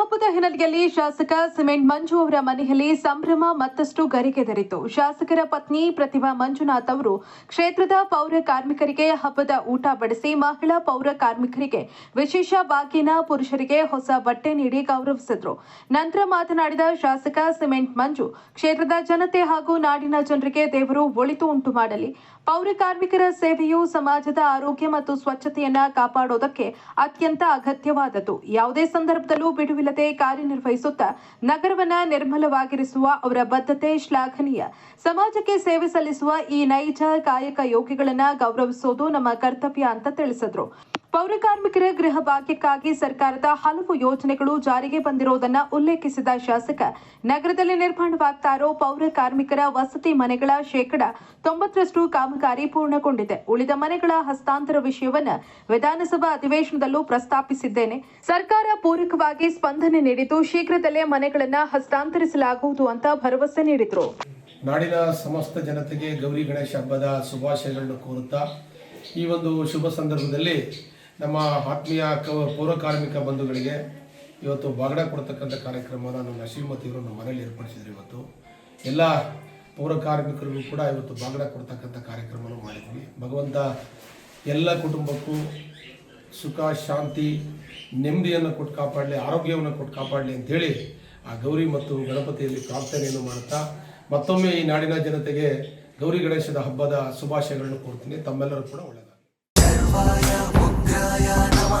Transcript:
ಹಬ್ಬದ ಹಿನ್ನೆಲೆಯಲ್ಲಿ ಶಾಸಕ ಸಿಮೆಂಟ್ ಮಂಜು ಅವರ ಮನೆಯಲ್ಲಿ ಸಂಭ್ರಮ ಮತ್ತಷ್ಟು ಗರಿಗೆದರಿತು. ಶಾಸಕರ ಪತ್ನಿ ಪ್ರತಿಭಾ ಮಂಜುನಾಥ್ ಅವರು ಕ್ಷೇತ್ರದ ಪೌರ ಕಾರ್ಮಿಕರಿಗೆ ಹಬ್ಬದ ಊಟ ಬಡಿಸಿ ಮಹಿಳಾ ಪೌರ ಕಾರ್ಮಿಕರಿಗೆ ವಿಶೇಷ ಬಾಗಿನ ಪುರುಷರಿಗೆ ಹೊಸ ಬಟ್ಟೆ ನೀಡಿ ಗೌರವಿಸಿದ್ರು. ನಂತರ ಮಾತನಾಡಿದ ಶಾಸಕ ಸಿಮೆಂಟ್ ಮಂಜು, ಕ್ಷೇತ್ರದ ಜನತೆ ಹಾಗೂ ನಾಡಿನ ಜನರಿಗೆ ದೇವರು ಒಳಿತು ಉಂಟು ಮಾಡಲಿ. ಪೌರ ಕಾರ್ಮಿಕರ ಸೇವೆಯು ಸಮಾಜದ ಆರೋಗ್ಯ ಮತ್ತು ಸ್ವಚ್ಛತೆಯನ್ನ ಕಾಪಾಡೋದಕ್ಕೆ ಅತ್ಯಂತ ಅಗತ್ಯವಾದದ್ದು. ಯಾವುದೇ ಸಂದರ್ಭದಲ್ಲೂ ಬಿಡುವಿಲ್ಲದೆ ಕಾರ್ಯನಿರ್ವಹಿಸುತ್ತಾ ನಗರವನ್ನ ನಿರ್ಮಲವಾಗಿರಿಸುವ ಅವರ ಬದ್ಧತೆ ಶ್ಲಾಘನೀಯ. ಸಮಾಜಕ್ಕೆ ಸೇವೆ ಸಲ್ಲಿಸುವ ಈ ನೈಜ ಕಾಯಕ ಯೋಗಿಗಳನ್ನ ಗೌರವಿಸೋದು ನಮ್ಮ ಕರ್ತವ್ಯ ಅಂತ ತಿಳಿಸಿದ್ರು. ಪೌರ ಕಾರ್ಮಿಕರ ಗೃಹ ಭಾಗ್ಯಕ್ಕಾಗಿ ಸರ್ಕಾರದ ಹಲವು ಯೋಜನೆಗಳು ಜಾರಿಗೆ ಬಂದಿರುವುದನ್ನ ಉಲ್ಲೇಖಿಸಿದ ಶಾಸಕ, ನಗರದಲ್ಲಿ ನಿರ್ಮಾಣವಾಗ್ತಾ ಇರೋ ಪೌರ ಕಾರ್ಮಿಕರ ವಸತಿ ಮನೆಗಳ ಶೇಕಡ ತೊಂಬತ್ತರಷ್ಟು ಕಾಮಗಾರಿ ಪೂರ್ಣಗೊಂಡಿದೆ. ಉಳಿದ ಮನೆಗಳ ಹಸ್ತಾಂತರ ವಿಷಯವನ್ನ ವಿಧಾನಸಭಾ ಅಧಿವೇಶನದಲ್ಲೂ ಪ್ರಸ್ತಾಪಿಸಿದ್ದೇನೆ. ಸರ್ಕಾರ ಪೂರಕವಾಗಿ ಸ್ಪಂದನೆ ನೀಡಿದ್ದು ಶೀಘ್ರದಲ್ಲೇ ಮನೆಗಳನ್ನ ಹಸ್ತಾಂತರಿಸಲಾಗುವುದು ಅಂತ ಭರವಸೆ ನೀಡಿದ್ರು. ನಾಡಿನ ಸಮಸ್ತ ಜನತೆಗೆ ಗೌರಿ ಗಣೇಶ ಹಬ್ಬದ ಶುಭಾಶಯಗಳನ್ನು ಕೋರುತ್ತಾ ಈ ಒಂದು ಶುಭ ಸಂದರ್ಭದಲ್ಲಿ ನಮ್ಮ ಆತ್ಮೀಯ ಕ ಬಂಧುಗಳಿಗೆ ಇವತ್ತು ಬಾಗಡ ಕೊಡ್ತಕ್ಕಂಥ ಕಾರ್ಯಕ್ರಮನ ನಮ್ಮ ಶ್ರೀಮತಿಯವರು ನಮ್ಮ ಮನೆಯಲ್ಲಿ ಏರ್ಪಡಿಸಿದ್ರು ಇವತ್ತು. ಎಲ್ಲ ಪೌರ ಕಾರ್ಮಿಕರಿಗೂ ಕೂಡ ಇವತ್ತು ಬಾಗಡ ಕೊಡ್ತಕ್ಕಂಥ ಕಾರ್ಯಕ್ರಮವನ್ನು ಮಾಡಿದ್ವಿ. ಭಗವಂತ ಎಲ್ಲ ಕುಟುಂಬಕ್ಕೂ ಸುಖ, ಶಾಂತಿ, ನೆಮ್ಮದಿಯನ್ನು ಕೊಟ್ಟು ಕಾಪಾಡಲಿ, ಆರೋಗ್ಯವನ್ನು ಕೊಟ್ಟು ಕಾಪಾಡಲಿ ಅಂಥೇಳಿ ಆ ಗೌರಿ ಮತ್ತು ಗಣಪತಿಯಲ್ಲಿ ಪ್ರಾರ್ಥನೆಯನ್ನು ಮಾಡುತ್ತಾ ಮತ್ತೊಮ್ಮೆ ಈ ನಾಡಿನ ಜನತೆಗೆ ಗೌರಿ ಗಣೇಶದ ಹಬ್ಬದ ಶುಭಾಶಯಗಳನ್ನು ಕೊಡ್ತೀನಿ ತಮ್ಮೆಲ್ಲರೂ ಕೂಡ ಒಳ್ಳೆಯದಾಗಲಿ ప్రయాణమా